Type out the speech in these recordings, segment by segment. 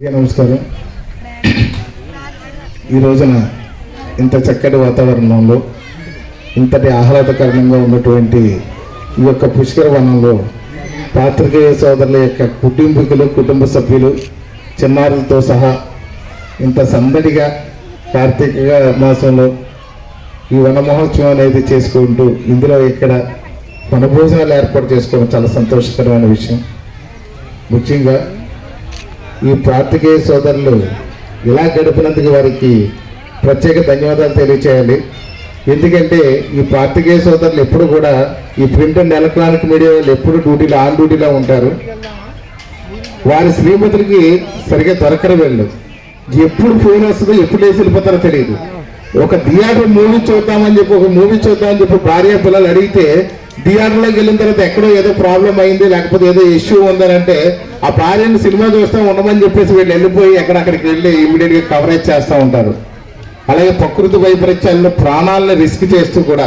నమస్కారం. ఈ రోజున ఇంత చక్కటి వాతావరణంలో ఇంతటి ఆహ్లాదకరంగా ఉన్నటువంటి ఈ యొక్క పుష్కర వనంలో పాత్రికేయ సోదరుల యొక్క కుటుంబీకులు కుటుంబ సభ్యులు చిన్నారులతో సహా ఇంత సందడిగా కార్తీక మాసంలో ఈ వన మహోత్సవం అనేది చేసుకుంటూ ఇందులో ఇక్కడ వనభోజనాలు ఏర్పాటు చేసుకోవడం చాలా సంతోషకరమైన విషయం. ముఖ్యంగా ఈ పాత్రికేయ సోదరులు ఇలా గడిపినందుకు వారికి ప్రత్యేక ధన్యవాదాలు తెలియచేయాలి. ఎందుకంటే ఈ పాత్రికేయ సోదరులు ఎప్పుడు కూడా ఈ ప్రింట్ అండ్ ఎలక్ట్రానిక్ మీడియా వాళ్ళు ఎప్పుడు డ్యూటీలో ఆన్ డ్యూటీలో ఉంటారు. వారి శ్రీమతులకి సరిగా దొరకరు వెళ్ళు. ఎప్పుడు ఫోన్ వస్తుందో ఎప్పుడు వేసి వెళ్ళిపోతారో తెలియదు. ఒక థియేటర్ మూవీ చూద్దామని చెప్పి ఒక మూవీ చూద్దామని చెప్పి భార్య పిల్లలు అడిగితే థియేటర్లోకి వెళ్ళిన తర్వాత ఎక్కడో ఏదో ప్రాబ్లం అయింది లేకపోతే ఏదో ఇష్యూ ఉందని అంటే ఆ భార్యను సినిమా చూస్తే ఉండమని చెప్పేసి వీళ్ళు వెళ్ళిపోయి ఎక్కడక్కడికి వెళ్ళి ఇమీడియట్గా కవరేజ్ చేస్తూ ఉంటారు. అలాగే ప్రకృతి వైపరీత్యాల్లో ప్రాణాలను రిస్క్ చేస్తూ కూడా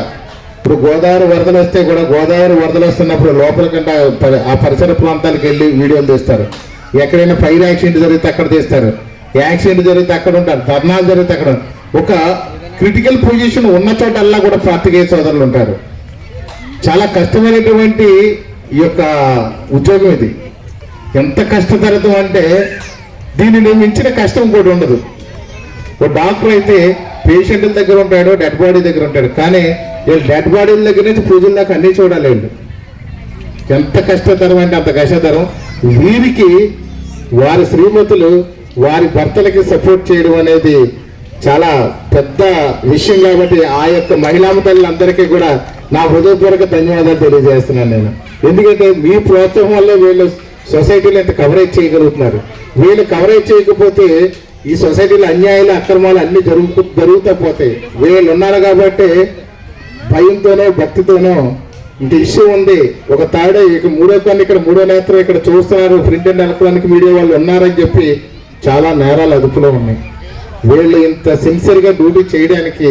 ఇప్పుడు గోదావరి వరదలు వస్తే కూడా గోదావరి వరదలు వస్తున్నప్పుడు లోపల కంటే ప- ఆ పరిసర ప్రాంతాలకు వెళ్ళి వీడియోలు తీస్తారు. ఎక్కడైనా ఫైర్ యాక్సిడెంట్ జరిగితే అక్కడ తీస్తారు. యాక్సిడెంట్ జరిగితే అక్కడ ఉంటారు. ధర్నాలు జరిగితే అక్కడ ఒక క్రిటికల్ పొజిషన్ ఉన్న చోటల్లా కూడా పాత్రికేయ సోదరులు ఉంటారు. చాలా కష్టమైనటువంటి ఈ యొక్క ఉద్యోగం ఇది. ఎంత కష్టతరతం అంటే దీనిని మించిన కష్టం కూడా ఉండదు. ఓ డాక్టర్ అయితే పేషెంట్ల దగ్గర ఉంటాడు డెడ్ బాడీ దగ్గర ఉంటాడు. కానీ వీళ్ళు డెడ్ బాడీల దగ్గర నుంచి పూజల దాకా అన్ని చూడాలి ఎంత కష్టతరం అంటే అంత కష్టతరం. వీరికి వారి శ్రీమతులు వారి భర్తలకి సపోర్ట్ చేయడం అనేది చాలా పెద్ద విషయం కాబట్టి ఆ యొక్క మహిళా తల్లులందరికీ కూడా నా హృదయపూర్వక ధన్యవాదాలు తెలియజేస్తున్నాను నేను. ఎందుకంటే మీ ప్రోత్సాహం వల్లే వీళ్ళు సొసైటీలో ఇంత కవరేజ్ చేయగలుగుతున్నారు? వీళ్ళు కవరేజ్ చేయకపోతే ఈ సొసైటీలో అన్యాయాలు అక్రమాలు అన్ని జరుగు జరుగుతూ పోతాయి. వీళ్ళు ఉన్నారు కాబట్టి భయంతోనో భక్తితోనో ఇంత ఇష్యూ ఉంది. ఒక తాడే ఇక మూడో కన్ను ఇక్కడ మూడో నేత్రం ఇక్కడ చూస్తున్నారు. ప్రింట్ అండ్ ఎలక్ట్రానిక్ మీడియా వాళ్ళు ఉన్నారని చెప్పి చాలా నేరాలు అదుపులో ఉన్నాయి. వీళ్ళు ఇంత సిన్సియర్గా డ్యూటీ చేయడానికి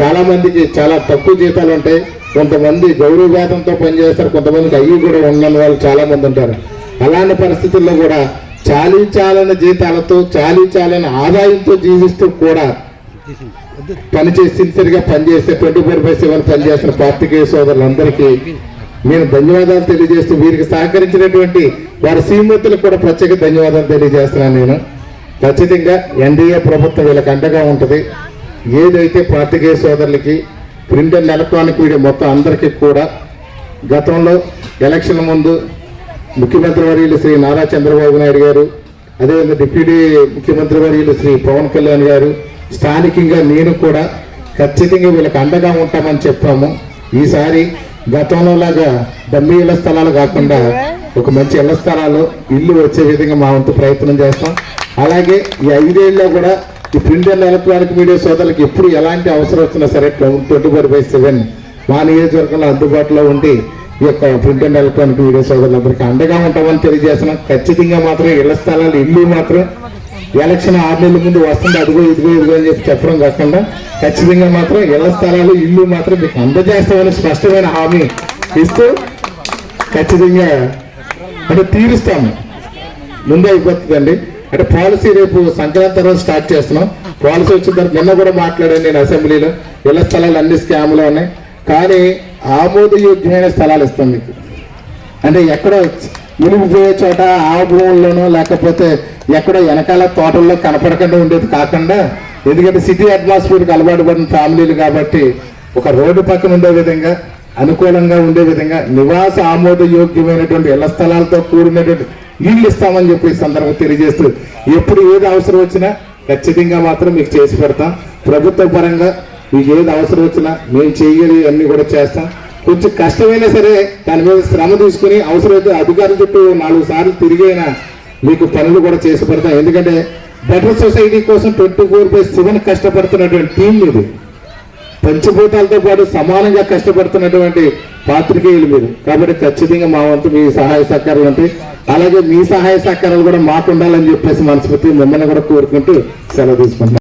చాలామందికి చాలా తక్కువ జీతాలు ఉంటాయి. కొంతమంది గౌరవఘాతంతో పనిచేస్తారు కొంతమందికి అయ్యి కూడా ఉండని వాళ్ళు చాలామంది ఉంటారు. అలాంటి పరిస్థితుల్లో కూడా చాలీ చాలని జీతాలతో చాలీ చాలని ఆదాయంతో జీవిస్తూ కూడా పనిచేసి సిన్సియర్గా పనిచేస్తే ట్వంటీ ఫోర్ బై సెవెన్ పనిచేస్తున్న పార్టీకేయ సోదరులందరికీ నేను ధన్యవాదాలు తెలియజేస్తూ వీరికి సహకరించినటువంటి వారి శ్రీమతులకు కూడా ప్రత్యేక ధన్యవాదాలు తెలియజేస్తున్నాను నేను. ఖచ్చితంగా ఎన్డీఏ ప్రభుత్వం వీళ్ళకి అండగా ఉంటుంది. ఏదైతే పార్టీకేయ సోదరులకి ప్రింట్ అండ్ ఎలక్ట్రానిక్ మీడియా మొత్తం అందరికీ కూడా గతంలో ఎలక్షన్ ముందు ముఖ్యమంత్రి వర్యులు శ్రీ నారా చంద్రబాబు నాయుడు గారు అదేవిధంగా డిప్యూటీ ముఖ్యమంత్రి వర్యులు శ్రీ పవన్ కళ్యాణ్ గారు స్థానికంగా నేను కూడా ఖచ్చితంగా వీళ్ళకి అండగా ఉంటామని చెప్పాము. ఈసారి గతంలో లాగా డమ్మీ ఇళ్ళ స్థలాలు కాకుండా ఒక మంచి ఇళ్ళ స్థలాలు ఇల్లు వచ్చే విధంగా మా వంతు ప్రయత్నం చేస్తాం. అలాగే ఈ ఐదేళ్ళలో కూడా ఈ ప్రింట్ అండ్ ఎలక్ట్రానిక్ మీడియా సోదరులకు ఎప్పుడు ఎలాంటి అవసరం వచ్చినా సరే ట్వంటీ ఫోర్ బై సెవెన్ మా నియోజకవర్గంలో అందుబాటులో ఉండి ఈ యొక్క ప్రింట్ అండ్ ఎలక్ట్రానిక్ మీడియా సోదరులందరికీ అండగా ఉంటామని తెలియజేస్తున్నాం. ఖచ్చితంగా మాత్రం ఇళ్ళ స్థలాలు ఇల్లు మాత్రం ఎలక్షన్ ఆరు నెలల ముందు వస్తుంది అదిగో ఇదిగో ఇదిగో అని చెప్పి చెప్పడం కాకుండా ఖచ్చితంగా మాత్రం ఇళ్ళ స్థలాలు ఇల్లు మాత్రం మీకు అందజేస్తామని స్పష్టమైన హామీ ఇస్తూ ఖచ్చితంగా అంటే తీరుస్తాము. ముందే అయిపోతుందండి. అంటే పాలసీ రేపు సంక్రాంతి తర్వాత స్టార్ట్ చేస్తున్నాం. పాలసీ వచ్చిన తర్వాత నిన్న కూడా మాట్లాడాను నేను అసెంబ్లీలో. ఇళ్ళ స్థలాలు అన్ని స్కామ్లో ఉన్నాయి. కానీ ఆమోదయోగ్యమైన స్థలాలు ఇస్తాం మీకు. అంటే ఎక్కడో మునిగిపోయే చోట ఆ భూముల్లోనో లేకపోతే ఎక్కడో వెనకాల తోటల్లో కనపడకుండా ఉండేది కాకుండా ఎందుకంటే సిటీ అట్మాస్ఫియర్కి అలవాటు పడిన ఫ్యామిలీలు కాబట్టి ఒక రోడ్డు పక్కన ఉండే విధంగా అనుకూలంగా ఉండే విధంగా నివాస ఆమోదయోగ్యమైనటువంటి ఇళ్ళ స్థలాలతో కూడినటువంటి నీళ్ళు ఇస్తామని చెప్పి సందర్భం తెలియజేస్తూ ఎప్పుడు ఏది అవసరం వచ్చినా ఖచ్చితంగా మాత్రం మీకు చేసి పెడతాం. ప్రభుత్వ పరంగా మీకు ఏది అవసరం వచ్చినా మేము చేయగలి అన్నీ కూడా చేస్తాం. కొంచెం కష్టమైనా సరే దాని మీద శ్రమ తీసుకుని అవసరమైతే అధికారుల చుట్టూ నాలుగు సార్లు తిరిగైనా మీకు పనులు కూడా చేసి పెడతాం. ఎందుకంటే బెటర్ సొసైటీ కోసం ట్వంటీ ఫోర్ బై సెవెన్ కష్టపడుతున్నటువంటి టీం ఇది. పంచభూతాలతో పాటు సమానంగా కష్టపడుతున్నటువంటి పాత్రికేయులు మీరు. కాబట్టి ఖచ్చితంగా మా వంతు మీ సహాయ సహకారాలు అంటే అలాగే మీ సహాయ సహకారాలు కూడా మాకు ఉండాలని చెప్పేసి మనస్ఫూర్తి మిమ్మల్ని కూడా కోరుకుంటూ సెలవు తీసుకుంటున్నాం.